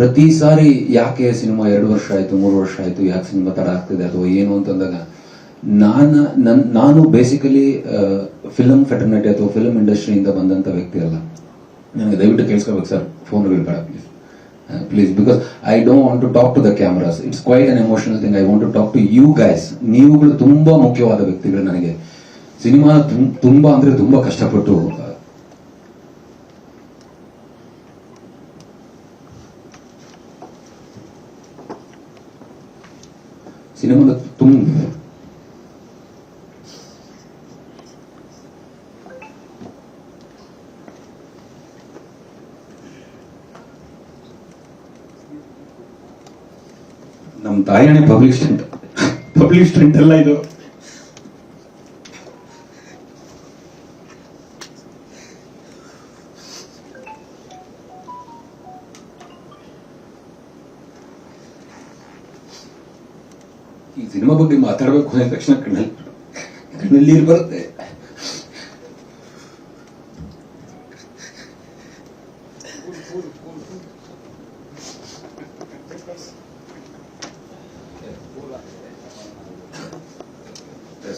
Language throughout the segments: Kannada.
ಪ್ರತಿ ಸಾರಿ ಯಾಕೆ ಸಿನಿಮಾ ಎರಡು ವರ್ಷ ಆಯ್ತು, ಮೂರು ವರ್ಷ ಆಯ್ತು, ಯಾಕೆ ಸಿನಿಮಾ ತಡ ಆಗ್ತಿದೆ ಅಥವಾ ಏನು ಅಂತಂದಾಗ, ನಾನು, ನನ್, ನಾನು ಬೇಸಿಕಲಿ ಫಿಲಮ್ ಫೆಟರ್ನಿಟಿ ಅಥವಾ ಫಿಲಮ್ ಇಂಡಸ್ಟ್ರಿಯಿಂದ ಬಂದಂತ ವ್ಯಕ್ತಿ ಅಲ್ಲ. ನನಗೆ ದಯವಿಟ್ಟು ಕೇಳಿಸ್ಕೋಬೇಕು ಸರ್ ಫೋನ್ಗಳು ಬೇಡ please please because I don't want to talk to the cameras it's quite an emotional thing I want to talk to you guys ನೀವುಗಳು ತುಂಬಾ ಮುಖ್ಯವಾದ ವ್ಯಕ್ತಿಗಳು ನನಗೆ. ಸಿನಿಮಾ ತುಂಬಾ ಅಂದ್ರೆ ತುಂಬಾ ಕಷ್ಟಪಟ್ಟು ತುಮ್ ನಮ್ ನಮ್ಮ ಪಬ್ಲಿಕ್ ಸ್ಟೆಂಟ್ ಪಬ್ಲಿಕ್ ಸ್ಟೆಂಟ್ ಎಲ್ಲ ಇದು. ಈ ಸಿನಿಮಾ ಬಗ್ಗೆ ಮಾತಾಡಬೇಕು ಅಂದ ತಕ್ಷಣ ಕಣ್ಣಲ್ಲಿ ಕಣ್ಣಲ್ಲಿ ನೀರು ಬರುತ್ತೆ.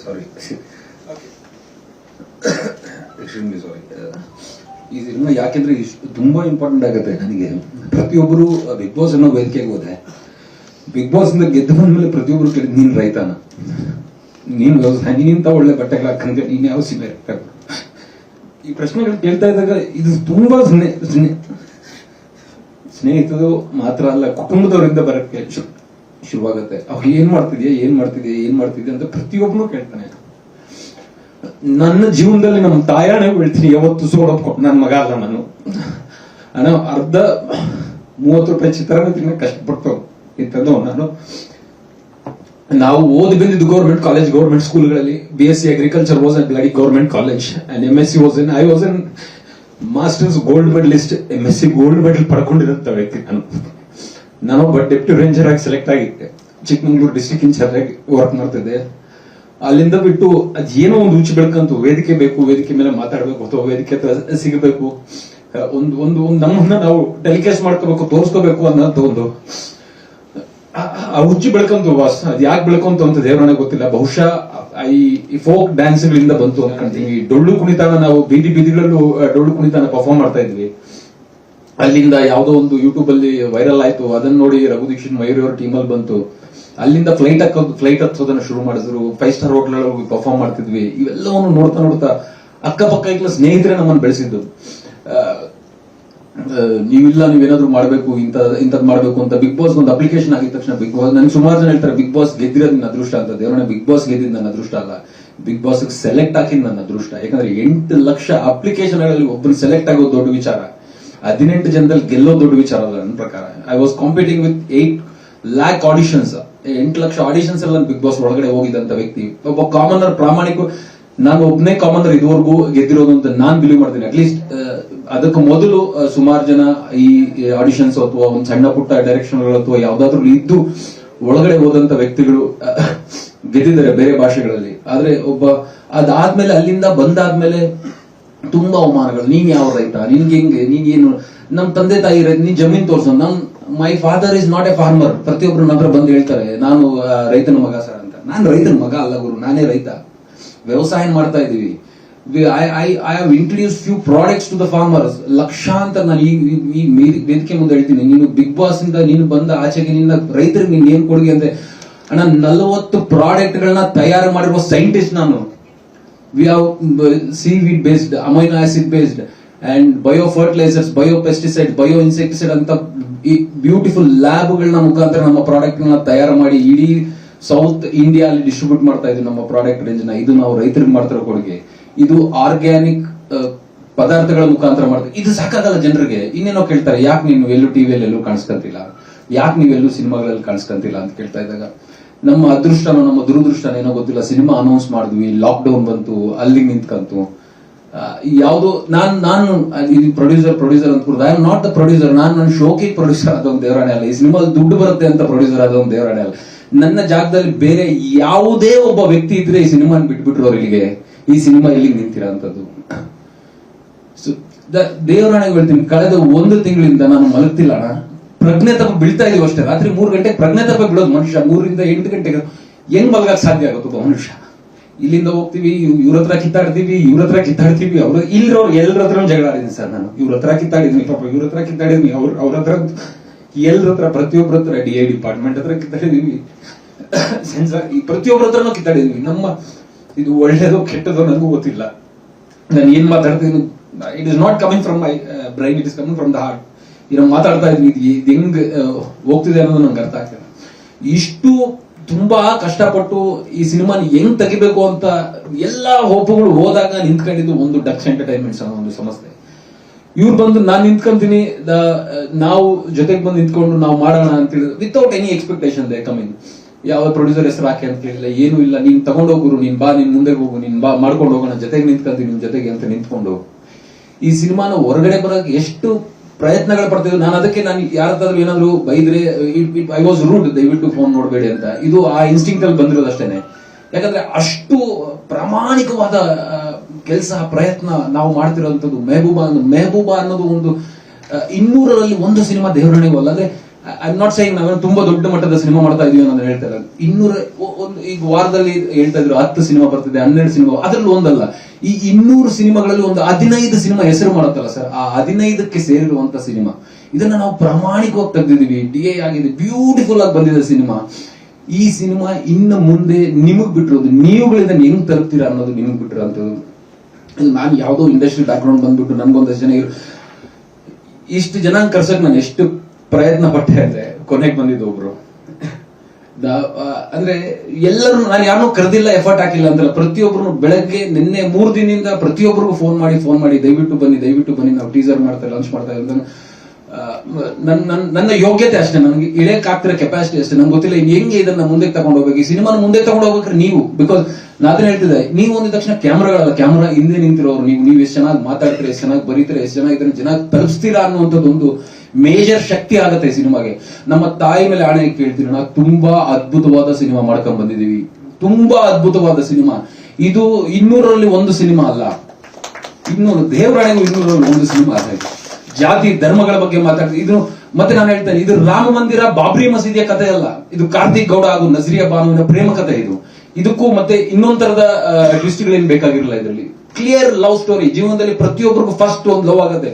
ಸಾರಿ ಎಕ್ಸ್ಟ್ರೀಮ್ಲಿ ಸಾರಿ ಈ ಸಿನಿಮಾ ಯಾಕೆಂದ್ರೆ ತುಂಬಾ ಇಂಪಾರ್ಟೆಂಟ್ ಆಗುತ್ತೆ ನನಗೆ. ಪ್ರತಿಯೊಬ್ಬರು ಬಿಗ್ ಬಾಸ್ ಅನ್ನೋ ವೇದಿಕೆಗೆ ಹೋದೆ ಬಿಗ್ ಬಾಸ್ ಇಂದ ಗೆದ್ದು ಬಂದ್ಮೇಲೆ ಪ್ರತಿಯೊಬ್ಬರು ಕೇಳಿದ್ ನೀನ್ ರೈತಾನ? ನೀನ್ ವ್ಯವಸಾಯ ನೀನಿಂತ ಒಳ್ಳೆ ಬಟ್ಟೆಗಳ ಹಾಕಂದ್ರೆ ನೀನ್ ಯಾವ ಸೀಮೆ ಈ ಪ್ರಶ್ನೆಗಳು ಕೇಳ್ತಾ ಇದ್ದಾಗ ಇದು ತುಂಬಾ ಸ್ನೇಹ ಸ್ನೇಹ, ಸ್ನೇಹಿತರು ಮಾತ್ರ ಅಲ್ಲ, ಕುಟುಂಬದವರಿಂದ ಬರಕ್ಕೆ ಶುರುವಾಗುತ್ತೆ. ಅವ್ರು ಏನ್ ಮಾಡ್ತಿದ್ಯಾ ಏನ್ ಮಾಡ್ತಿದ್ಯಾ ಏನ್ ಮಾಡ್ತಿದ್ಯಾ ಅಂತ ಪ್ರತಿಯೊಬ್ಬನು ಕೇಳ್ತಾನೆ. ನನ್ನ ಜೀವನದಲ್ಲಿ ನಮ್ಮ ತಾಯಾಣೆ ಹೇಳ್ತೀನಿ ಯಾವತ್ತು ಸೋಡಪ್ಪ ನನ್ನ ಮಗ ಅಲ್ಲ ನಾನು. ಅರ್ಧ ಮೂವತ್ತು ರೂಪಾಯಿ ಚಿತ್ರಾನ್ನ ತಿನ್ನ ಕಷ್ಟಪಟ್ಟು ಇತ್ತಂದು ನಾನು ನಾವು ಓದಿ ಬಂದಿದ್ದು government college government ಸ್ಕೂಲ್ಗಳಲ್ಲಿ B S C agriculture was and bloody government college and M S C was in I was in masters gold medalist M S C gold medal ಪಡ್ಕೊಂಡಿರಂತ ವ್ಯಕ್ತಿ ನಾನು. ನಾನೊಬ್ಬ ಡೆಪ್ಟಿ ರೇಂಜರ್ ಆಗಿ ಸೆಲೆಕ್ಟ್ ಆಗಿದ್ದೆ. ಚಿಕ್ಕಮಂಗ್ಳೂರು ಡಿಸ್ಟಿಕ್ ಇನ್ಚಾರ್ಜ್ ಆಗಿ ವರ್ಕ್ ಮಾಡ್ತಿದ್ದೆ. ಅಲ್ಲಿಂದ ಬಿಟ್ಟು ಅದೇನೋ ಒಂದು ರುಚಿ ಬೆಳ್ಕಂತು ವೇದಿಕೆ ಬೇಕು, ವೇದಿಕೆ ಮೇಲೆ ಮಾತಾಡಬೇಕು ಅಥವಾ ವೇದಿಕೆ ಹತ್ರ ಸಿಗಬೇಕು. ಒಂದು ಒಂದು ಒಂದು ನಮ್ಮನ್ನ ನಾವು ಟೆಲಿಕಾಸ್ಟ್ ಮಾಡ್ಕೋಬೇಕು, ತೋರಿಸ್ಕೋಬೇಕು ಅನ್ನೋಂಥ ಒಂದು ಆ- ಹುಚ್ಚಿ ಬೆಳ್ಕೊಂತು ಅದ್ ಯಾಕೆ ಬೆಳ್ಕೊಂತು ಅಂತ ದೇವರನ್ನ ಗೊತ್ತಿಲ್ಲ. ಬಹುಶಃ ಈ ಫೋಕ್ ಡ್ಯಾನ್ಸ್ ಗಳಿಂದ ಬಂತು ಅಂತ ಈ ಡೊಳ್ಳು ಕುಣಿತಾನ ನಾವು ಬೀದಿ ಬೀದಿಗಳಲ್ಲೂ ಡೊಳ್ಳು ಕುಣಿತಾನ ಪರ್ಫಾರ್ಮ್ ಮಾಡ್ತಾ ಇದ್ವಿ. ಅಲ್ಲಿಂದ ಯಾವ್ದೋ ಒಂದು ಯೂಟ್ಯೂಬ್ ಅಲ್ಲಿ ವೈರಲ್ ಆಯ್ತು. ಅದನ್ನ ನೋಡಿ ರಘು ದೀಕ್ಷಿತ್ ಮಯೂರಿ ಟೀಮ್ ಅಲ್ಲಿ ಬಂತು. ಅಲ್ಲಿಂದ ಫ್ಲೈಟ್ ಹಾಕೋದು ಫ್ಲೈಟ್ ಹತ್ತೋದನ್ನ ಶುರು ಮಾಡಿದ್ರು. ಫೈವ್ ಸ್ಟಾರ್ ಹೋಟೆಲ್ ಪರ್ಫಾರ್ಮ್ ಮಾಡ್ತಿದ್ವಿ. ಇವೆಲ್ಲವನ್ನು ನೋಡ್ತಾ ನೋಡ್ತಾ ಅಕ್ಕಪಕ್ಕ ಇಕ್ಲ ಸ್ನೇಹಿತರೆ ನಮ್ಮನ್ನು ಬೆಳೆಸಿದ್ದು. ನೀವಿಲ್ಲ, ನೀವೇನಾದ್ರೂ ಮಾಡಬೇಕು, ಇಂತ, ಇಂಥದ್ ಮಾಡಬೇಕು ಅಂತ ಬಿಗ್ ಬಾಸ್ ಒಂದು ಅಪ್ಲಿಕೇಶನ್ ಆಗಿದ ತಕ್ಷಣ ಬಿಗ್ ಬಾಸ್ ನನ್ಗೆ ಸುಮಾರು ಜನ ಹೇಳ್ತಾರೆ ಬಿಗ್ ಬಾಸ್ ಗೆದ್ದಿರೋದು ನನ್ನ ಅದೃಷ್ಟ ಅಂತ. ದೇವರನ್ನ ಬಿಗ್ ಬಾಸ್ ಗೆದ್ದಿದ್ದು ನನ್ನ ಅದೃಷ್ಟ ಅಲ್ಲ. ಬಿಗ್ ಬಾಸ್ ಸೆಲೆಕ್ಟ್ ಹಾಕಿದ್ ನನ್ನ ಅದೃಷ್ಟ. ಯಾಕಂದ್ರೆ ಎಂಟು ಲಕ್ಷ ಅಪ್ಲಿಕೇಶನ್ಗಳಲ್ಲಿ ಒಬ್ಬರು ಸೆಲೆಕ್ಟ್ ಆಗೋ ದೊಡ್ಡ ವಿಚಾರ. ಹದಿನೆಂಟು ಜನದಲ್ಲಿ ಗೆಲ್ಲೋ ದೊಡ್ಡ ವಿಚಾರ ಅಲ್ಲ ನನ್ನ ಪ್ರಕಾರ. I was competing with eight lakh auditions ಎಂಟು ಲಕ್ಷ ಆಡಿಷನ್ಸ್ ಎಲ್ಲ ಬಿಗ್ ಬಾಸ್ ಒಳಗಡೆ ಹೋಗಿದ್ದಂತ ವ್ಯಕ್ತಿ. ಒಬ್ಬ ಕಾಮನರ್ ಪ್ರಾಮಾಣಿಕ ನಾನು ಒಬ್ಬನೇ ಕಾಮನರ್ ಇದುವರೆಗೂ ಗೆದ್ದಿರೋದು ಅಂತ ನಾನ್ ಬಿಲೀವ್ ಮಾಡ್ತೀನಿ. ಅಟ್ಲೀಸ್ಟ್ ಅದಕ್ಕೆ ಮೊದಲು ಸುಮಾರು ಜನ ಈ ಆಡಿಷನ್ಸ್ ಅಥವಾ ಒಂದು ಸಣ್ಣ ಪುಟ್ಟ ಡೈರೆಕ್ಷನ್ ಅಥವಾ ಯಾವ್ದಾದ್ರು ಇದ್ದು ಒಳಗಡೆ ಹೋದಂತ ವ್ಯಕ್ತಿಗಳು ಗೆದ್ದಿದ್ದಾರೆ ಬೇರೆ ಭಾಷೆಗಳಲ್ಲಿ. ಆದ್ರೆ ಒಬ್ಬ ಅದಾದ್ಮೇಲೆ ಅಲ್ಲಿಂದ ಬಂದಾದ್ಮೇಲೆ ತುಂಬಾ ಅವಮಾನಗಳು. ನೀನ್ ಯಾವ ರೈತ? ನಿನ್ಗೆ ಹೆಂಗೆ? ನೀನ್ ಏನು? ನಮ್ ತಂದೆ ತಾಯಿ ರೈತ, ನೀನ್ ಜಮೀನ್ ತೋರ್ಸೋ. ನಮ್ my father is not a farmer ಪ್ರತಿಯೊಬ್ರು ನನ್ನ ಬಂದು ಹೇಳ್ತಾರೆ, ನಾನು ರೈತನ ಮಗ ಸರ್ ಅಂತ. ನಾನು ರೈತನ ಮಗ ಅಲ್ಲ ಗುರು, ನಾನೇ ರೈತ. ವ್ಯವಸಾಯ ಮಾಡ್ತಾ ಇದೀವಿ I I have introduce few products to the farmers ಲಕ್ಷಾಂತರ ನಾನು ಈ ಈ- ಈ ವೇದಿಕೆ ಮುಂದೆ ಹೇಳ್ತೀನಿ. ನೀನು ಬಿಗ್ ಬಾಸ್ ಇಂದ ನೀನು ಬಂದ ಆಚೆಗೆ ನಿನ್ನ ರೈತರಿಗೆ ನೀನ್ ಏನ್ ಕೊಡುಗೆ ಅಂದ್ರೆ ಅಣ್ಣ ನಲವತ್ತು ಪ್ರಾಡಕ್ಟ್ ಗಳನ್ನ ತಯಾರು ಮಾಡಿರುವ ಸೈಂಟಿಸ್ಟ್ ನಾನು. We have uh, seaweed based amino acid based and bio fertilisers bio bio insecticide ಅಂತ ಬ್ಯೂಟಿಫುಲ್ ಲ್ಯಾಬ್ಗಳನ್ನ ಮುಖಾಂತರ ನಮ್ಮ ಪ್ರಾಡಕ್ಟ್ನ ತಯಾರು ಮಾಡಿ ಇಡೀ ಸೌತ್ ಇಂಡಿಯಾ ಅಲ್ಲಿ ಡಿಸ್ಟ್ರಿಬ್ಯೂಟ್ ಮಾಡ್ತಾ ಇದ್ದೀವಿ ನಮ್ಮ ಪ್ರಾಡಕ್ಟ್ ರೇಂಜ್ನ. ಇದು ನಾವು ರೈತರಿಗೆ ಮಾಡ್ತಿರೋ ಕೊಡುಗೆ. ಇದು ಆರ್ಗ್ಯಾನಿಕ್ ಪದಾರ್ಥಗಳ ಮುಖಾಂತರ ಮಾಡ್ತೀವಿ ಇದು ಸಾಕಾಗಲ್ಲ ಜನರಿಗೆ. ಇನ್ನೇನೋ ಕೇಳ್ತಾರೆ ಯಾಕೆ ನೀನು ಎಲ್ಲೂ ಟಿವಿಯಲ್ಲಿ ಎಲ್ಲೂ ಕಾಣಿಸ್ಕೊಂತಿಲ್ಲ? ಯಾಕೆ ನೀವೆಲ್ಲೂ ಸಿನಿಮಾಗಳಲ್ಲಿ ಕಾಣಿಸ್ಕೊಂತಿಲ್ಲ ಅಂತ ಕೇಳ್ತಾ ಇದ್ದಾಗ ನಮ್ಮ ಅದೃಷ್ಟನೋ ನಮ್ಮ ದುರದೃಷ್ಟ ಏನೋ ಗೊತ್ತಿಲ್ಲ ಸಿನಿಮಾ ಅನೌನ್ಸ್ ಮಾಡಿದ್ವಿ ಲಾಕ್ ಡೌನ್ ಬಂತು ಅಲ್ಲಿ ನಿಂತ್ಕಂತು. ಆ, ನಾನು ನಾನ್ ಇದು ಪ್ರೊಡ್ಯೂಸರ್ ಪ್ರೊಡ್ಯೂಸರ್ ಅಂತ I am not the producer ನಾನು ನನ್ನ ಶೋಕಿ ಪ್ರೊಡ್ಯೂಸರ್ ಅದೊಂದು ದೇವರಾಣೆ ಅಲ್ಲ. ಈ ಸಿನಿಮಾ ದುಡ್ಡು ಬರುತ್ತೆ ಅಂತ ಪ್ರೊಡ್ಯೂಸರ್ ಅದೊಂದು ದೇವರಾಣೆ ಅಲ್ಲ. ನನ್ನ ಜಾಗದಲ್ಲಿ ಬೇರೆ ಯಾವುದೇ ಒಬ್ಬ ವ್ಯಕ್ತಿ ಇದ್ರೆ ಈ ಸಿನಿಮಾನ ಬಿಟ್ಬಿಟ್ರು ಅವರಿಗೆ ಈ ಸಿನಿಮಾ ಇಲ್ಲಿಗೆ ನಿಂತಿರೋ ಅಂತದ್ದು? ದೇವರಾಣೆಗೆ ಹೇಳ್ತೀನಿ, ಕಳೆದ ಒಂದು ತಿಂಗಳಿಂದ ನಾನು ಮಲಗ್ತಿಲ್ಲ ಅಣ್ಣ. ಪ್ರಜ್ಞೆ ತಪ್ಪ ಬೀಳ್ತಾ ಇದೀವಿ ಅಷ್ಟೇ. ರಾತ್ರಿ ಮೂರು ಗಂಟೆಗೆ ಪ್ರಜ್ಞೆ ತಪ್ಪ ಬೀಳೋದು ಮನುಷ್ಯ. ಮೂರರಿಂದ ಎಂಟು ಗಂಟೆಗೆ ಹೆಂಗ್ ಮಲಗಕ್ ಸಾಧ್ಯ ಆಗುತ್ತೆ ಮನುಷ್ಯ? ಇಲ್ಲಿಂದ ಹೋಗ್ತೀವಿ, ಇವ್- ಇವ್ರ ಹತ್ರ ಕಿತ್ತಾಡ್ತೀವಿ, ಇವ್ರ ಹತ್ರ ಕಿತ್ತಾಡ್ತೀವಿ. ಅವ್ರ ಇಲ್ಲಿರೋ ಎಲ್ಲರ ಹತ್ರ ಜಗಳ ಆಡಿದ್ದೀನಿ ಸರ್ ನಾನು. ಇವ್ರ ಹತ್ರ ಕಿತ್ತಾಡಿದ್ವಿ ಪಾಪ ಇವ್ರ ಹತ್ರ ಕಿತ್ತಾಡಿದ್ವಿ ಅವ್ರ ಅವ್ರ ಹತ್ರ ಎಲ್ಲರ ಹತ್ರ ಪ್ರತಿಯೊಬ್ಬರ ಹತ್ರ, ಡಿ ಐ ಡಿಪಾರ್ಟ್ಮೆಂಟ್ ಹತ್ರ ಕಿತ್ತಾಡಿದೀವಿ. ಸೆನ್ಸಾರ್ ಪ್ರತಿಯೊಬ್ಬರ ಹತ್ರನೂ ಕಿತ್ತಾಡಿದ್ವಿ. ನಮ್ಮ ಇದು ಒಳ್ಳೇದು ಕೆಟ್ಟದೋ ನನಗೂ ಗೊತ್ತಿಲ್ಲ. ನಾನು ಏನ್ ಮಾತಾಡ್ತೀನಿ it is not coming from my brain it is coming from the heart ಏನೋ ಮಾತಾಡ್ತಾ ಇದ್ವಿ ಇದು ಹೆಂಗ್ ಹೋಗ್ತಿದೆ ಅನ್ನೋದು ನಂಗೆ ಅರ್ಥ ಆಗ್ತಿಲ್ಲ. ಇಷ್ಟು ತುಂಬಾ ಕಷ್ಟಪಟ್ಟು ಈ ಸಿನಿಮಾನ ಹೆಂಗ್ ತೆಗಿಬೇಕು ಅಂತ ಎಲ್ಲಾ ಹೋಪುಗಳು ಹೋದಾಗ ನಿಂತ್ಕೊಂಡಿದ್ದು ಒಂದು ಡಕ್ಸ್ ಎಂಟರ್ಟೈನ್ಮೆಂಟ್ಸ್ ಅನ್ನೋ ಒಂದು ಸಂಸ್ಥೆ ಇವ್ರು ಬಂದು ನಾನು ನಿಂತ್ಕೊಂತೀನಿ ನಾವು ಜೊತೆಗೆ ಬಂದು ನಿಂತ್ಕೊಂಡು ನಾವು ಮಾಡೋಣ ಅಂತ ಹೇಳಿದ್ರು without any expectation they coming ಯಾವ ಪ್ರೊಡ್ಯೂಸರ್ ಹೆಸರು ಹಾಕಿ ಅಂತ ಕೇಳಿಲ್ಲ. ಏನು ಇಲ್ಲ. ನೀನ್ ತಗೊಂಡೋಗ್ರು ನೀನ್ ಬಾ, ನೀನ್ ಮುಂದೆ ಹೋಗು. ನೀನ್ ಬಾ, ಮಾಡ್ಕೊಂಡು ಹೋಗೋಣ. ಜೊತೆಗೆ ನಿಂತ್ಕೊಂತೀನಿ ನಿನ್ ಜೊತೆಗೆ ಅಂತ ನಿಂತ್ಕೊಂಡು ಈ ಸಿನಿಮಾನ ಹೊರಗಡೆ ಬರೋಕೆ ಎಷ್ಟು ಪ್ರಯತ್ನಗಳು ಪಡ್ತಿದ್ರು ನಾನು ಅದಕ್ಕೆ ನಾನು ಯಾರತ್ತಾದ್ರೂ ಏನಾದ್ರು ಬೈದ್ರೆ ಐ ವಾಸ್ ರೂಡ್ ದಯವಿಟ್ಟು ಫೋನ್ ನೋಡಬೇಡಿ ಅಂತ. ಇದು ಆ ಇನ್ಸ್ಟಿಂಕ್ಟ್ ಅಲ್ಲಿ ಬಂದಿರೋದು ಅಷ್ಟೇನೆ. ಯಾಕಂದ್ರೆ ಅಷ್ಟು ಪ್ರಾಮಾಣಿಕವಾದ ಕೆಲಸ, ಪ್ರಯತ್ನ ನಾವು ಮಾಡ್ತಿರೋಂಥದ್ದು. ಮೆಹಬೂಬಾ ಮೆಹಬೂಬಾ ಅನ್ನೋದು ಒಂದು ಇನ್ನೂರರಲ್ಲಿ ಒಂದು ಸಿನಿಮಾ ದೇವರಣೆಗೂ ಅಲ್ಲ. ಅಂದ್ರೆ ಐ ನಾಟ್ ಸೈನ್ ನಾವೇನು ತುಂಬಾ ದೊಡ್ಡ ಮಟ್ಟದ ಸಿನಿಮಾ ಮಾಡ್ತಾ ಇದೀವಿ ಅನ್ನೋದು ಹೇಳ್ತಾ ಇಲ್ಲ ಇನ್ನೂರ ಒಂದು ಈಗ ವಾರದಲ್ಲಿ ಹೇಳ್ತಾ ಇದ್ರು ಹತ್ತು ಸಿನಿಮಾ ಬರ್ತಿದೆ, ಹನ್ನೆರಡು ಸಿನಿಮಾ ಅದ್ರಲ್ಲಿ ಒಂದಲ್ಲ. ಈ ಇನ್ನೂರು ಸಿನಿಮಾಗಳಲ್ಲಿ ಒಂದು ಹದಿನೈದು ಸಿನಿಮಾ ಹೆಸರು ಮಾಡುತ್ತಲ್ಲ ಸರ್ ಆ ಹದಿನೈದಕ್ಕೆ ಸೇರಿರುವಂತ ಸಿನಿಮಾ ಇದನ್ನ ನಾವು ಪ್ರಾಮಾಣಿಕವಾಗಿ ತೆಗೆದಿದ್ದೀವಿ. ಡಿ ಎ ಆಗಿದೆ. ಬ್ಯೂಟಿಫುಲ್ ಆಗಿ ಬಂದಿದೆ ಸಿನಿಮಾ ಈ ಸಿನಿಮಾ ಇನ್ನು ಮುಂದೆ ನಿಮಗ್ ಬಿಟ್ಟಿರೋದು, ನೀವುಗಳಿಂದ ಹೆಂಗ್ ತಲುಪ್ತೀರಾ ಅನ್ನೋದು ನಿಮಗ್ ಬಿಟ್ಟಿರೋದು. ನಾನು ಯಾವುದೋ ಇಂಡಸ್ಟ್ರಿ ಬ್ಯಾಕ್ಗ್ರೌಂಡ್ ಬಂದ್ಬಿಟ್ಟು ನನ್ಗೊಂದಷ್ಟು ಜನ ಇರು ಇಷ್ಟು ಜನ ಕರ್ಸಕ್ ನಾನು ಎಷ್ಟು ಪ್ರಯತ್ನ ಪಟ್ಟೆ ಅಂದ್ರೆ ಕೊನೆಗೆ ಬಂದಿದ್ದು ಒಬ್ರು. ಅಂದ್ರೆ ಎಲ್ಲರೂ ನಾನು ಯಾರನ್ನೂ ಕರೆದಿಲ್ಲ ಎಫರ್ಟ್ ಹಾಕಿಲ್ಲ ಅಂತಲ್ಲ ಪ್ರತಿಯೊಬ್ಬರು ಬೆಳಗ್ಗೆ ನಿನ್ನೆ ಮೂರು ದಿನದಿಂದ ಪ್ರತಿಯೊಬ್ಬರಿಗೂ ಫೋನ್ ಮಾಡಿ ಫೋನ್ ಮಾಡಿ, ದಯವಿಟ್ಟು ಬನ್ನಿ ದಯವಿಟ್ಟು ಬನ್ನಿ, ನಾವು ಟೀಸರ್ ಮಾಡ್ತಾರೆ ಲಾಂಚ್ ಮಾಡ್ತಾ ಇದ್ದಾನೆ ನನ್ನ ನನ್ನ- ಯೋಗ್ಯತೆ ಅಷ್ಟೇ, ನನಗೆ ಇಳಿಯಕ್ ಆಗ್ತಿರೋ ಕೆಪಾಸಿಟಿ ಅಷ್ಟೇ. ನಂಗೆ ಗೊತ್ತಿಲ್ಲ ಇನ್ನು ಹೆಂಗೆ ಇದನ್ನ ಮುಂದೆ ತಗೊಂಡು ಹೋಗ್ಬೇಕು. ಈ ಸಿನಿಮಾನ ಮುಂದೆ ತಗೊಂಡು ಹೋಗ್ಬೇಕ್ರೆ ನೀವು ಬಿಕಾಸ್ ನಾನೇ ಹೇಳ್ತಿದ್ದೆ, ನೀವು ಒಂದ ತಕ್ಷಣ ಕ್ಯಾಮ್ರಾಗಳಲ್ಲ ಕ್ಯಾಮ್ರಾ ಹಿಂದೆ ನಿಂತಿರೋರು, ನೀವು ನೀವು ಎಷ್ಟು ಚೆನ್ನಾಗಿ ಮಾತಾಡ್ತೀರಿ, ಎಷ್ಟು ಚೆನ್ನಾಗಿ ಬರೀತೀರಿ, ಎಷ್ಟು ಚೆನ್ನಾಗಿ ಇದನ್ನ ಜನ ತಲುಪಿಸ್ತೀರಾ ಅನ್ನುವಂಥದ್ದು ಒಂದು ಮೇಜರ್ ಶಕ್ತಿ ಆಗುತ್ತೆ ಸಿನಿಮಾಗೆ. ನಮ್ಮ ತಾಯಿ ಮೇಲೆ ಆಣೆ ಕೇಳ್ತೀನಿ ನಾವು ತುಂಬಾ ಅದ್ಭುತವಾದ ಸಿನಿಮಾ ಮಾಡ್ಕೊಂಡ್ ಬಂದಿದೀವಿ ತುಂಬಾ ಅದ್ಭುತವಾದ ಸಿನಿಮಾ. ಇದು ಇನ್ನೂರರಲ್ಲಿ ಒಂದು ಸಿನಿಮಾ ಅಲ್ಲ. ಇನ್ನೂರು ದೇವರಾಣೆ ಇನ್ನೂರಲ್ಲಿ ಒಂದು ಸಿನಿಮಾ ಅಲ್ಲ ಜಾತಿ, ಧರ್ಮಗಳ ಬಗ್ಗೆ ಮಾತಾಡ್ತೀವಿ. ಇದು ಮತ್ತೆ ನಾನು ಹೇಳ್ತೇನೆ, ಇದು ರಾಮ ಮಂದಿರ ಬಾಬ್ರಿ ಮಸೀದಿಯ ಕಥೆ ಅಲ್ಲ. ಇದು ಕಾರ್ತಿಕ್ ಗೌಡ ಹಾಗೂ ನಜರಿಯಾ ಬಾನುವಿನ ಪ್ರೇಮ ಕಥೆ ಇದು. ಇದಕ್ಕೂ ಮತ್ತೆ ಇನ್ನೊಂದ್ ತರದ ಏನ್ ಬೇಕಾಗಿರಲ್ಲ ಇದರಲ್ಲಿ. ಕ್ಲಿಯರ್ ಲವ್ ಸ್ಟೋರಿ ಜೀವನದಲ್ಲಿ ಪ್ರತಿಯೊಬ್ಬರಿಗೂ ಫಸ್ಟ್ ಒಂದು ಲವ್ ಆಗುತ್ತೆ.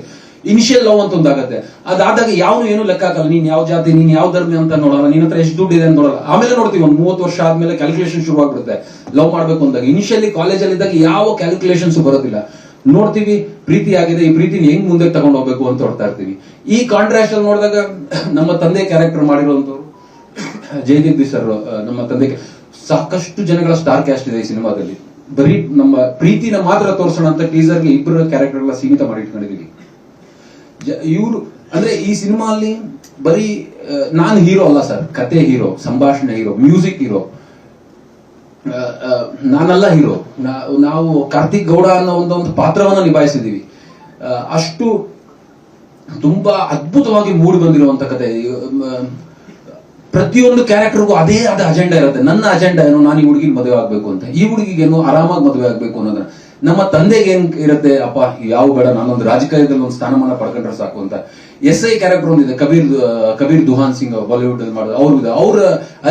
ಇನಿಷಿಯಲ್ ಲವ್ ಅಂತ ಒಂದಾಗತ್ತೆ. ಅದಾದಾಗ ಯಾವನು ಏನು ಲೆಕ್ಕ ಹಾಕಲ್ಲ. ನೀನ್ ಯಾವ ಜಾತಿ, ನೀನ್ ಯಾವ ಧರ್ಮ ಅಂತ ನೋಡಲ್ಲ. ನಿನ್ನ ಹತ್ರ ಎಷ್ಟು ದುಡ್ಡು ಇದೆ ಅಂತ ನೋಡಲ್ಲ. ಆಮೇಲೆ ನೋಡ್ತೀವಿ ಒಂದು ಮೂವತ್ತು ವರ್ಷ ಆದ್ಮೇಲೆ ಕ್ಯಾಲ್ಕುಲೇಷನ್ ಶುರು ಆಗ್ಬಿಡುತ್ತೆ ಲವ್ ಮಾಡ್ಬೇಕು ಅಂದಾಗ. ಇನಿಷಿಯಲಿ ಕಾಲೇಜಲ್ಲಿ ಇದ್ದಾಗ ಯಾವ ಕ್ಯಾಲ್ಕುಲೇಷನ್ಸ್ ಬರೋದಿಲ್ಲ. ನೋಡ್ತೀವಿ, ಪ್ರೀತಿ ಆಗಿದೆ. ಈ ಪ್ರೀತಿನ ಹೆಂಗ್ ಮುಂದೆ ತಗೊಂಡು ಹೋಗ್ಬೇಕು ಅಂತ ಹೊಡ್ತಾ ಇರ್ತೀವಿ. ಈ ಕಾಂಟ್ರಾಸ್ಟ್ ಅಲ್ಲಿ ನೋಡಿದಾಗ ನಮ್ಮ ತಂದೆ ಕ್ಯಾರೆಕ್ಟರ್ ಮಾಡಿರುವಂತವ್ರು ಜಯದೀಪ್ ಸರ್ ನಮ್ಮ ತಂದೆ ಸಾಕಷ್ಟು ಜನಗಳ ಸ್ಟಾರ್ ಕ್ಯಾಸ್ಟ್ ಇದೆ ಈ ಸಿನಿಮಾದಲ್ಲಿ. ಬರೀ ನಮ್ಮ ಪ್ರೀತಿನ ಮಾತ್ರ ತೋರಿಸೋಣ ಅಂತ ಟೀಸರ್ಗೆ ಇಬ್ಬರ ಕ್ಯಾರೆಕ್ಟರ್ಗಳ ಸೀಮಿತ ಮಾಡಿ ಇಟ್ಕೊಂಡಿದೀವಿ. ಇವರು, ಅಂದ್ರೆ ಈ ಸಿನಿಮಾ ಅಲ್ಲಿ ಬರೀ ನಾನು ಹೀರೋ ಅಲ್ಲ ಸರ್, ಕತೆ ಹೀರೋ, ಸಂಭಾಷಣೆ ಹೀರೋ, ಮ್ಯೂಸಿಕ್ ಹೀರೋ. ನಾನಲ್ಲ ಹೀರೋ. ನಾವು ಕಾರ್ತಿಕ್ ಗೌಡ ಅನ್ನೋ ಒಂದು ಪಾತ್ರವನ್ನ ನಿಭಾಯಿಸಿದೀವಿ ಅಷ್ಟು ತುಂಬಾ ಅದ್ಭುತವಾಗಿ ಮೂಡಿ ಬಂದಿರುವಂತ ಕತೆ. ಪ್ರತಿಯೊಂದು ಕ್ಯಾರೆಕ್ಟರ್ಗೂ ಅದೇ ಆದ ಅಜೆಂಡಾ ಇರುತ್ತೆ. ನನ್ನ ಅಜೆಂಡಾ ಏನು, ನಾನು ಈ ಹುಡುಗಿಗೆ ಮದುವೆ ಆಗ್ಬೇಕು ಅಂತ. ಈ ಹುಡುಗಿಗೇನು ಆರಾಮಾಗಿ ಮದುವೆ ಆಗ್ಬೇಕು ಅನ್ನೋದನ್ನ. ನಮ್ಮ ತಂದೆಗೆ ಏನ್ ಇರುತ್ತೆ, ಅಪ್ಪ, ಯಾವ ಬೇಡ, ನಾನೊಂದು ರಾಜಕೀಯದಲ್ಲಿ ಒಂದು ಸ್ಥಾನಮಾನ ಪಡ್ಕೊಂಡ್ರೆ ಸಾಕು ಅಂತ. ಎಸ್ ಐ ಕ್ಯಾರೆಕ್ಟರ್ ಒಂದಿದೆ, ಕಬೀರ್ ಕಬೀರ್ ದುಹಾನ್ ಸಿಂಗ್ ಬಾಲಿವುಡ್ ಅಲ್ಲಿ ಮಾಡಿದ್ರು. ಅವ್ರು ಇದೆ. ಅವ್ರ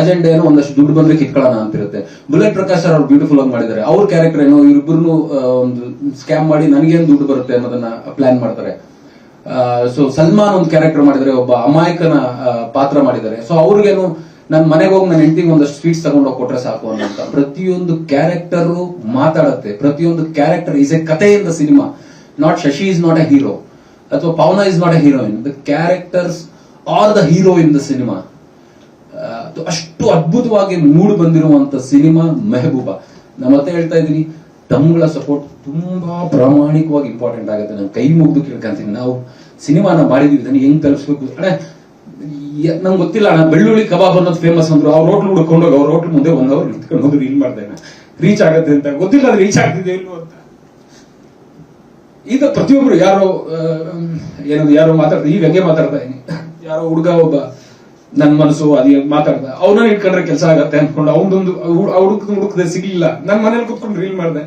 ಅಜೆಂಡಾ ಏನೋ ಒಂದಷ್ಟು ದುಡ್ಡು ಬಂದ್ರೆ ಕಿತ್ಕೊಳ್ಳೋಣ ಅಂತಿರುತ್ತೆ. ಬುಲೆಟ್ ಪ್ರಕಾಶ್ ಅವ್ರು ಬ್ಯೂಟಿಫುಲ್ ಆಗಿ ಮಾಡಿದ್ದಾರೆ. ಅವ್ರ ಕ್ಯಾರೆಕ್ಟರ್ ಏನೋ ಇವ್ರಿಬ್ರು ಒಂದು ಸ್ಕ್ಯಾಮ್ ಮಾಡಿ ನನಗೇನು ದುಡ್ಡು ಬರುತ್ತೆ ಅನ್ನೋದನ್ನ ಪ್ಲಾನ್ ಮಾಡ್ತಾರೆ. ಸೊ ಸಲ್ಮಾನ್ ಒಂದು ಕ್ಯಾರೆಕ್ಟರ್ ಮಾಡಿದ್ದಾರೆ, ಒಬ್ಬ ಅಮಾಯಕನ ಪಾತ್ರ ಮಾಡಿದ್ದಾರೆ. ಸೊ ಅವ್ರಿಗೇನು ನನ್ ಮನೆಗೆ ಹೋಗಿ ನನ್ನ ಹೆಂಡತಿಗೆ ಒಂದಷ್ಟು ಸ್ವೀಟ್ಸ್ ತಗೊಂಡು ಹೋಗಿ ಕೊಟ್ರೆ ಸಾಕು ಅನ್ನೋಂತ. ಪ್ರತಿಯೊಂದು ಕ್ಯಾರೆಕ್ಟರ್ ಮಾತಾಡತ್ತೆ. ಪ್ರತಿಯೊಂದು character is a ಕಥೆಯಿಂದ cinema not Shashi is not a hero ಅಥವಾ Pavana is not a heroine the characters are the hero in the cinema ಅಷ್ಟು ಅದ್ಭುತವಾಗಿ ಮೂಡ್ ಬಂದಿರುವಂತ ಸಿನಿಮಾ ಮೆಹಬೂಬಾ. ನಾ ಮತ್ತೆ ಹೇಳ್ತಾ ಇದೀನಿ ತಮ್ಮಗಳ ಸಪೋರ್ಟ್ ತುಂಬಾ ಪ್ರಾಮಾಣಿಕವಾಗಿ ಇಂಪಾರ್ಟೆಂಟ್ ಆಗುತ್ತೆ. ನಾನು ಕೈ ಮುಗಿದು ಕೇಳ್ಕೊಂತೀನಿ. ನಾವು ಸಿನಿಮಾನ ಮಾಡಿದೀವಿ ಹೆಂಗ್ ತಲುಪಿಸ್ಬೇಕು? ಅಣ್ಣ ನಂಗೆ ಗೊತ್ತಿಲ್ಲ ಅಣ್ಣ ಬೆಳ್ಳುಳ್ಳಿ ಕಬಾಬ್ ಅನ್ನೋದು ಫೇಮಸ್ ಅಂದ್ರು. ಅವ್ರ ಹೋಟ್ಲ್ ಹುಡ್ಕೊಂಡೋಗಿ ಅವ್ರ ಹೋಟ್ಲ್ ಮುಂದೆ ಒಂದ್ ಅವ್ರು ನಿಂತ್ಕೊಂಡು ಹೋದ್ರು ಮಾಡ್ದೆ ರೀಚ್ ಆಗತ್ತೆ ಅಂತ. ಗೊತ್ತಿಲ್ಲ ಅದು ರೀಚ್ ಆಗ್ತಿದೆ ಇಲ್ಲೋ ಅಂತ. ಈಗ ಪ್ರತಿಯೊಬ್ರು ಯಾರೋ ಏನದು, ಯಾರೋ ಮಾತಾಡ್ತಾರೆ ಈಗ ಹಂಗೆ ಮಾತಾಡ್ತಾ ಇದೀನಿ. ಯಾರೋ ಹುಡುಗ ಒಬ್ಬ ನನ್ ಮನಸ್ಸು, ಅದೇ ಮಾತಾಡ್ದ ಅವನ ಇಟ್ಕೊಂಡ್ರೆ ಕೆಲಸ ಆಗತ್ತೆ ಅನ್ಕೊಂಡು ಅವನೊಂದು ಹುಡುಕ್ ಹುಡುಕದೆ ಸಿಗ್ಲಿಲ್ಲ. ನನ್ ಮನೇಲಿ ಕುತ್ಕೊಂಡು ರೀಲ್ ಮಾಡ್ದೆ.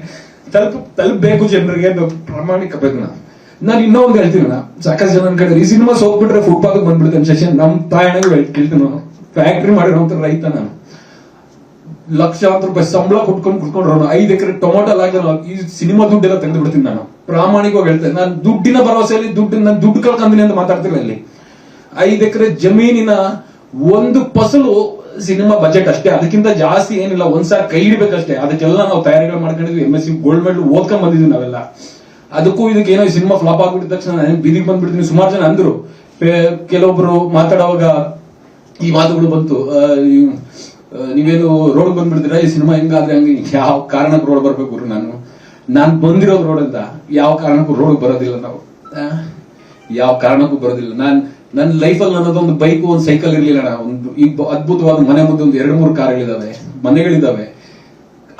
ತಲುಪ ತಲುಪಬೇಕು ಜನರಿಗೆ ಪ್ರಾಮಾಣಿಕ ಬೇಕು ನಾನು ಇನ್ನೂ ಒಂದು ಹೇಳ್ತೀನಿ ನಾನು ಸಾಕಷ್ಟು ಜನ ಕಡೆ ಈ ಸಿನಿಮಾ ಹೋಗ್ಬಿಟ್ರೆ ಫುಟ್ಪಾತ್ ಬಂದ್ಬಿಡುತ್ತೆ ಅನ್ಸೇಷನ್ ನಮ್ ತಾಯಣಗೂ ಹೇಳ್ತೀನಿ ನಾನು. ಫ್ಯಾಕ್ಟ್ರಿ ಅಂತ ರೈತ ನಾನು. ಲಕ್ಷಾಂತರ ರೂಪಾಯಿ ಸಂಬಳ ಕೊಟ್ಕೊಂಡು ಕುತ್ಕೊಂಡ್ರು ಐದು ಎಕರೆ ಟೊಮೊಟೊ ಆಗಿರೋ ಈ ಸಿನಿಮಾ ದುಡ್ಡೆಲ್ಲ ತೆಗೆದು ಬಿಡ್ತೀನಿ ನಾನು. ಪ್ರಾಮಾಣಿಕವಾಗಿ ಹೇಳ್ತೇನೆ. ನಾನು ದುಡ್ಡಿನ ಭರವಸೆಯಲ್ಲಿ ದುಡ್ಡು ನಾನು ದುಡ್ಡು ಕಳ್ಕೊಂತೀನಿ ಅಂತ ಮಾತಾಡ್ತಿಲ್ಲ ಅಲ್ಲಿ ಐದು ಎಕರೆ ಜಮೀನಿನ ಒಂದು ಫಸಲು ಸಿನಿಮಾ ಬಜೆಟ್ ಅಷ್ಟೇ. ಅದಕ್ಕಿಂತ ಜಾಸ್ತಿ ಏನಿಲ್ಲ. ಒಂದ್ಸಾರಿ ಕೈ ಹಿಡಿಬೇಕಷ್ಟೇ. ಅದಕ್ಕೆಲ್ಲ ನಾವು ತಯಾರಿಗಳು ಮಾಡ್ಕೊಂಡಿದ್ವಿ. M S C gold medal ಓದ್ಕೊಂಡ್ ಬಂದಿದ್ವಿ ನಾವೆಲ್ಲ. ಅದಕ್ಕೂ ಇದಕ್ಕೆ ಏನೋ ಸಿನಿಮಾ ಫ್ಲಾಪ್ ಆಗ್ಬಿಟ್ಟಿದ ತಕ್ಷಣ ನಾನು ಬೀದಿಗೆ ಬಂದ್ಬಿಡ್ತೀನಿ. ಸುಮಾರು ಜನ ಅಂದ್ರು. ಕೆಲವೊಬ್ರು ಮಾತಾಡುವಾಗ ಈ ಮಾತುಗಳು ಬಂತು. ನೀವೇನು ರೋಡ್ ಬಂದ್ಬಿಡ್ತೀರಾ? ಈ ಸಿನಿಮಾ ಹೆಂಗಾದ್ರೆ ಹಂಗೆ ಯಾವ ಕಾರಣಕ್ಕೂ ರೋಡ್ ಬರ್ಬೇಕು ನಾನು. ನಾನ್ ಬಂದಿರೋ ರೋಡ್ ಅಂತ. ಯಾವ ಕಾರಣಕ್ಕೂ ರೋಡ್ ಬರೋದಿಲ್ಲ ನಾವು. ಯಾವ ಕಾರಣಕ್ಕೂ ಬರೋದಿಲ್ಲ. ನಾನ್ ನನ್ನ ಲೈಫಲ್ಲಿ ನನ್ನದೊಂದು ಬೈಕ್, ಒಂದು ಸೈಕಲ್ ಇರ್ಲಿಲ್ಲ. ಒಂದು ಅದ್ಭುತವಾದ ಮನೆ ಮುಂದೆ ಒಂದು ಎರಡು ಮೂರು ಕಾರ್ಗಳಿದಾವೆ. ಮನೆಗಳಿದಾವೆ.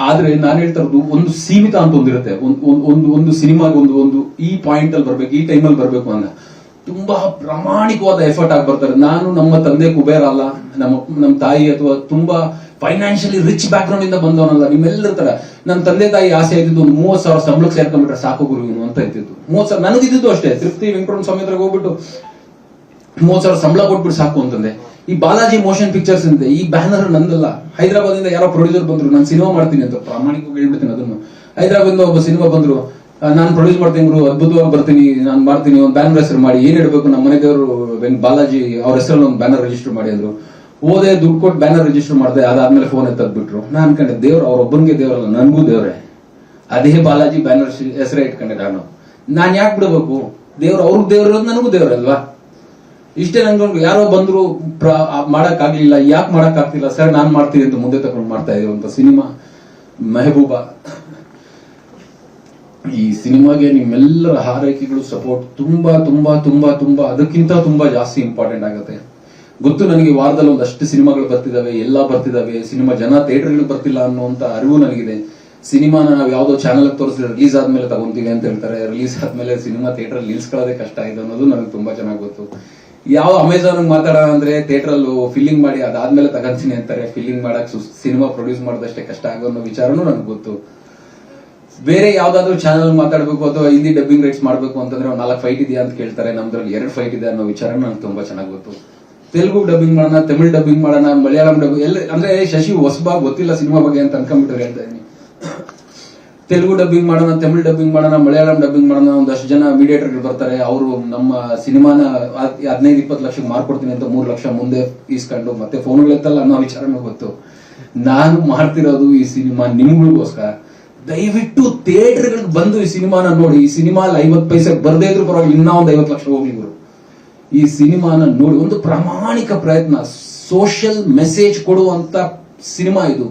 ಆದ್ರೆ ನಾನು ಹೇಳ್ತಾ ಇರೋದು ಒಂದು ಸೀಮಿತ ಅಂತ ಒಂದಿರುತ್ತೆ. ಒಂದು, ಒಂದು- ಸಿನಿಮಾಗೆ ಒಂದು ಒಂದು ಈ ಪಾಯಿಂಟ್ ಅಲ್ಲಿ ಬರ್ಬೇಕು, ಈ ಟೈಮಲ್ಲಿ ಬರ್ಬೇಕು ಅಂತ ತುಂಬಾ ಪ್ರಾಮಾಣಿಕವಾದ ಎಫರ್ಟ್ ಆಗಿ ಬರ್ತಾರೆ. ನಾನು ನಮ್ಮ ತಂದೆ ಕುಬೇರ ಅಲ್ಲ, ನಮ್ಮ ನಮ್ಮ ತಾಯಿ ಅಥವಾ ತುಂಬಾ ಫೈನಾನ್ಷಿಯಲಿ ರಿಚ್ ಬ್ಯಾಕ್ ಗ್ರೌಂಡ್ ಇಂದ ಬಂದವನಲ್ಲ ನಿಮ್ಮೆಲ್ಲರ ತರ ನನ್ನ ತಂದೆ ತಾಯಿ ಆಸೆ ಇದ್ದಿದ್ದು ಒಂದು ಮೂವತ್ ಸಾವಿರ ಸಂಬಳಕ್ಕೆ ಸೇರ್ಕೊಂಡ್ಬಿಟ್ರೆ ಸಾಕು ಗುರು ಇವನು ಅಂತ ಇದ್ದಿದ್ದು. ಮೂವತ್ ಸಾವಿರ ನನಗಿದ್ದು ಅಷ್ಟೇ. ತೃಪ್ತಿ ವೆಂಕಟರಮಣ ಸ್ವಾಮಿ ಹತ್ರ ಹೋಗ್ಬಿಟ್ಟು ಮೂವತ್ ಸಾವಿರ ಸಂಬಳ ಕೊಟ್ಬಿಟ್ಟು ಸಾಕು ಅಂತಂದೆ. ಈ ಬಾಲಾಜಿ ಮೋಷನ್ ಪಿಕ್ಚರ್ಸ್ ಅಂತ, ಈ ಬ್ಯಾನರ್ ನಂದಲ್ಲ. ಹೈದರಾಬಾದ್ ಇಂದ ಯಾರೋ ಪ್ರೊಡ್ಯೂಸರ್ ಬಂದ್ರು, ನಾನು ಸಿನಿಮಾ ಮಾಡ್ತೀನಿ ಅಂತ ಪ್ರಾಮಾಣಿಕವಾಗಿ ಹೇಳ್ಬಿಡ್ತೀನಿ ಅದನ್ನು. ಹೈದರಾಬಾದ್ ಒಬ್ಬ ಸಿನಿಮಾ ಬಂದ್ರು ನಾನು ಪ್ರೊಡ್ಯೂಸ್ ಮಾಡ್ತೀನಿ ಗುರು, ಅದ್ಭುತವಾಗಿ ಬರ್ತೀನಿ, ನಾನು ಮಾಡ್ತೀನಿ, ಒಂದು ಬ್ಯಾನರ್ ಹೆಸರು ಮಾಡಿ, ಏನ್ ಇಡಬೇಕು ನಮ್ಮ ಮನೆ ವೆನ್ ಬಾಲಾಜಿ ಅವ್ರ ಹೆಸರಲ್ಲಿ ಒಂದು ಬ್ಯಾನರ್ ರಿಜಿಸ್ಟರ್ ಮಾಡಿ ಅಂದ್ರು. ಓದೆ ದುಡ್ಡು ಕೊಟ್ಟು ಬ್ಯಾನರ್ ರಿಜಿಸ್ಟರ್ ಮಾಡಿದೆ, ಅದಾದ್ಮೇಲೆ ಫೋನ್ ಎತ್ತದ್ಬಿಟ್ರು ನಾನು ಅನ್ಕೊಂಡೆ ದೇವ್ರು ಅವ್ರೊಬ್ಬನಿಗೆ ದೇವರಲ್ಲ, ನನಗೂ ದೇವ್ರೆ. ಅದೇ ಬಾಲಾಜಿ ಬ್ಯಾನರ್ ಹೆಸರೇ ಇಟ್ಕೊಂಡೆ ನಾನು. ನಾನು ಯಾಕೆ ಬಿಡಬೇಕು? ದೇವ್ರು ಅವ್ರಿಗೆ ದೇವ್ರ ನನಗೂ ದೇವ್ರಲ್ವಾ ಇಷ್ಟೇ ನಂಗೆ ಯಾರೋ ಬಂದ್ರು ಮಾಡಕ್ ಆಗ್ಲಿಲ್ಲ ಯಾಕೆ ಮಾಡಕ್ ಆಗ್ತಿಲ್ಲ ಸರ್ ನಾನ್ ಮಾಡ್ತೀನಿ ಅಂತ ಮುಂದೆ ತಗೊಂಡು ಮಾಡ್ತಾ ಇರುವಂತ ಸಿನಿಮಾ ಮೆಹಬೂಬ. ಈ ಸಿನಿಮಾಗೆ ನಿಮ್ಮೆಲ್ಲರ ಹಾರೈಕೆಗಳು ಸಪೋರ್ಟ್ ತುಂಬಾ ತುಂಬಾ ತುಂಬಾ ತುಂಬಾ, ಅದಕ್ಕಿಂತ ತುಂಬಾ ಜಾಸ್ತಿ ಇಂಪಾರ್ಟೆಂಟ್ ಆಗುತ್ತೆ. ಗೊತ್ತು ನನಗೆ ವಾರದಲ್ಲಿ ಒಂದಷ್ಟು ಸಿನಿಮಾಗಳು ಬರ್ತಿದಾವೆ, ಎಲ್ಲ ಬರ್ತಿದಾವೆ, ಸಿನಿಮಾ ಜನ ಥಿಯೇಟರ್ಗಳು ಬರ್ತಿಲ್ಲ ಅನ್ನುವಂತ ಅರಿವು ನನಗಿದೆ. ಸಿನಿಮಾನ ನಾವು ಯಾವ್ದೋ ಚಾನಲ್ ತೋರಿಸಿದ್ರೆ ರಿಲೀಸ್ ಆದ್ಮೇಲೆ ತಗೊಂತೀವಿ ಅಂತ ಹೇಳ್ತಾರೆ. ರಿಲೀಸ್ ಆದ್ಮೇಲೆ ಸಿನಿಮಾ ಥಿಯೇಟರ್ ನಿಲ್ಸ್ಕೊಳ್ಳೋದೇ ಕಷ್ಟ ಇದೆ ಅನ್ನೋದು ನನಗೆ ತುಂಬಾ ಚೆನ್ನಾಗಿ ಗೊತ್ತು. ಯಾವ ಅಮೆಝಾನ್ ಮಾತಾಡೋಣ ಅಂದ್ರೆ ಥಿಯೇಟರ್ ಅಲ್ಲಿ ಫಿಲ್ಲಿಂಗ್ ಮಾಡಿ ಅದಾದ್ಮೇಲೆ ತಗೊಂತೀನಿ ಅಂತಾರೆ. ಫಿಲ್ಲಿಂಗ್ ಮಾಡಕ್ ಸಿನಿಮಾ ಪ್ರೊಡ್ಯೂಸ್ ಮಾಡೋದಷ್ಟೇ ಕಷ್ಟ ಆಗೋ ಅನ್ನೋ ವಿಚಾರನೂ ನನಗೆ ಗೊತ್ತು. ಬೇರೆ ಯಾವ್ದಾದ್ರು ಚಾನಲ್ ಮಾತಾಡ್ಬೇಕು ಅಥವಾ ಹಿಂದಿ ಡಬ್ಬಿಂಗ್ ರೈಟ್ಸ್ ಮಾಡ್ಬೇಕು ಅಂತಂದ್ರೆ ಒಂದ್ ನಾಲ್ಕು ಫೈಟ್ ಇದೆಯಾ ಅಂತ ಕೇಳ್ತಾರೆ. ನಮ್ದ್ರಲ್ಲಿ ಎರಡು ಫೈಟ್ ಇದೆ ಅನ್ನೋ ವಿಚಾರ ನನಗೆ ತುಂಬಾ ಚೆನ್ನಾಗಿ ಗೊತ್ತು. ತೆಲುಗು ಡಬ್ಬಿಂಗ್ ಮಾಡೋಣ, ತಮಿಳ್ ಡಬ್ಬಿಂಗ್ ಮಾಡೋಣ, ಮಲಯಾಳಂ ಡಬ್ಬಿಂಗ್ ಎಲ್ಲ ಅಂದ್ರೆ ಶಶಿ ಹೊಸಬಾಗ್ ಗೊತ್ತಿಲ್ಲ ಸಿನಿಮಾ ಬಗ್ಗೆ ಅಂತ ಅನ್ಕೊಂಡ್ಬಿಟ್ರೆ ಹೇಳ್ತಾ ಇದೀನಿ ತೆಲುಗು ಡಬ್ಬಿಂಗ್ ಮಾಡೋಣ, ತಮಿಳ್ ಡಬ್ಬಿಂಗ್ ಮಾಡೋಣ, ಮಲಯಾಳಂ ಡಬ್ಬಿಂಗ್ ಮಾಡೋಣ, ಒಂದಷ್ಟು ಜನ ಮೀಡಿಯೇಟರ್ಗಳು ಬರ್ತಾರೆ. ಅವರು ನಮ್ಮ ಸಿನಿಮಾನ ಹದಿನೈದು, ಇಪ್ಪತ್ತು ಲಕ್ಷಕ್ಕೆ ಮಾರ್ಕೊಡ್ತೀನಿ ಅಂತ ಮೂರು ಲಕ್ಷ ಮುಂದೆ ಈಸ್ಕೊಂಡು ಮತ್ತೆ ಫೋನ್ಗಳು ಎತ್ತಲ್ಲ ಅನ್ನೋ ವಿಚಾರನೂ ಗೊತ್ತು. ನಾನು ಮಾಡ್ತಿರೋದು ಈ ಸಿನಿಮಾ ನಿಮ್ಗಳಿಗೋಸ್ಕರ. ದಯವಿಟ್ಟು ಥಿಯೇಟರ್ಗಳಿಗೆ ಬಂದು ಈ ಸಿನಿಮಾನ ನೋಡಿ. ಈ ಸಿನಿಮಾ ಐವತ್ತು ಪೈಸೆ ಬರದೇ ಇದ್ರು ಪರವಾಗಿ ಇನ್ನೂ ಒಂದು ಐವತ್ತು ಲಕ್ಷ ಹೋಗ್ಲಿ ಇವರು ಈ ಸಿನಿಮಾನ ನೋಡಿ, ಒಂದು ಪ್ರಾಮಾಣಿಕ ಪ್ರಯತ್ನ. ಸೋಷಿಯಲ್ ಮೆಸೇಜ್ ಕೊಡುವಂತ ಸಿನಿಮಾ ಇದು.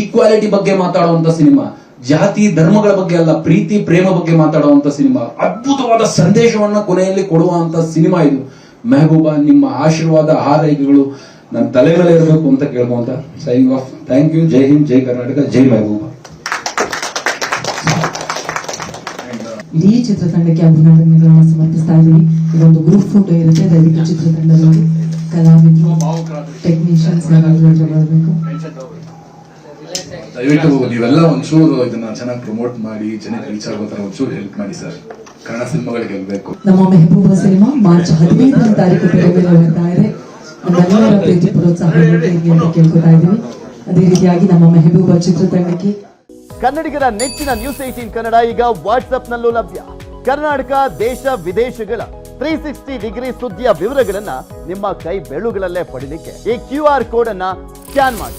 ಈಕ್ವಾಲಿಟಿ ಬಗ್ಗೆ ಮಾತಾಡುವಂತ ಸಿನಿಮಾ ಜಾತಿ ಧರ್ಮಗಳ ಬಗ್ಗೆ ಅಲ್ಲ, ಪ್ರೀತಿ, ಪ್ರೇಮ ಬಗ್ಗೆ ಮಾತಾಡುವಂತ ಸಿನಿಮಾ. ಅದ್ಭುತವಾದ ಸಂದೇಶವನ್ನ ಕೊನೆಯಲ್ಲಿ ಕೊಡುವಂತ ಸಿನಿಮಾ ಇದು. ಮೆಹಬೂಬಾ, ನಿಮ್ಮ ಆಶೀರ್ವಾದ ಹಾರೈಕೆಗಳು ನನ್ನ ತಲೆ ಮೇಲೆ ಇರಬೇಕು ಅಂತ ಕೇಳ್ಕೊಂತ ಸೈನಿಂಗ್ ಆಫ್ ಥ್ಯಾಂಕ್ ಯು ಜೈ ಹಿಂದ್, ಜೈ ಕರ್ನಾಟಕ, ಜೈ ಮೆಹಬೂಬಾ. ಇಡೀ ಚಿತ್ರತಂಡಕ್ಕೆ ಅಭಿನಂದನೆಗಳನ್ನು ಸಮರ್ಪಿಸ್ತಾ ಇದ್ದೀವಿ. ಇದೊಂದು ಗ್ರೂಪ್ ಫೋಟೋ ಇರುತ್ತೆ. ದಯವಿಟ್ಟು ಚಿತ್ರತಂಡದಲ್ಲಿ ಕಲಾವಿದರು ಟೆಕ್ನಿಷಿಯನ್ಸ್ ಬರಬೇಕು ದಯವಿಟ್ಟು ನೀವೆಲ್ಲ ಒಂಚೂರು ಇದನ್ನ ಚೆನ್ನಾಗಿ ಪ್ರಮೋಟ್ ಮಾಡಿ ಚೆನ್ನಾಗಿ ರೀಚ್ ಆಗೋ ತರ ಒಂಚೂರು ಹೆಲ್ಪ್ ಮಾಡಿ ಸರ್ ಕನ್ನಡ ಸಿನಿಮಾಗಳಿಗೆ ಗೆಲ್ಬೇಕು ನಮ್ಮ ಮೆಹಬೂಬ ಸಿನಿಮಾ ಮಾರ್ಚ್ ಹದಿನೈದನೇ ತಾರೀಕು ಬಿಡುಗಡೆ ಹೋಗ್ತಾ ಇದೆ. ನಮ್ಮೆಲ್ಲರ ಪ್ರೀತಿ ಪ್ರೋತ್ಸಾಹ ನೀಡಿ ಅಂತ ಕೇಳ್ಕೊತಾ ಇದ್ದೀವಿ. ಅದೇ ರೀತಿಯಾಗಿ ನಮ್ಮ ಮೆಹಬೂಬ ಚಿತ್ರತಂಡಕ್ಕೆ. ಕನ್ನಡಿಗರ ನೆಚ್ಚಿನ ನ್ಯೂಸ್ ಏಟೀನ್ ಕನ್ನಡ ಈಗ ವಾಟ್ಸ್ಆಪ್ನಲ್ಲೂ ಲಭ್ಯ. ಕರ್ನಾಟಕ ದೇಶ ವಿದೇಶಗಳ ತ್ರೀ ಸಿಕ್ಸ್ಟಿ ಡಿಗ್ರಿ ಸುದ್ದಿಯ ವಿವರಗಳನ್ನ ನಿಮ್ಮ ಕೈ ಬೆಳುಗಳಲ್ಲೇ ಪಡಿಲಿಕ್ಕೆ ಈ ಕ್ಯೂ ಆರ್ ಕೋಡ್ ಅನ್ನ ಸ್ಕ್ಯಾನ್ ಮಾಡಿ.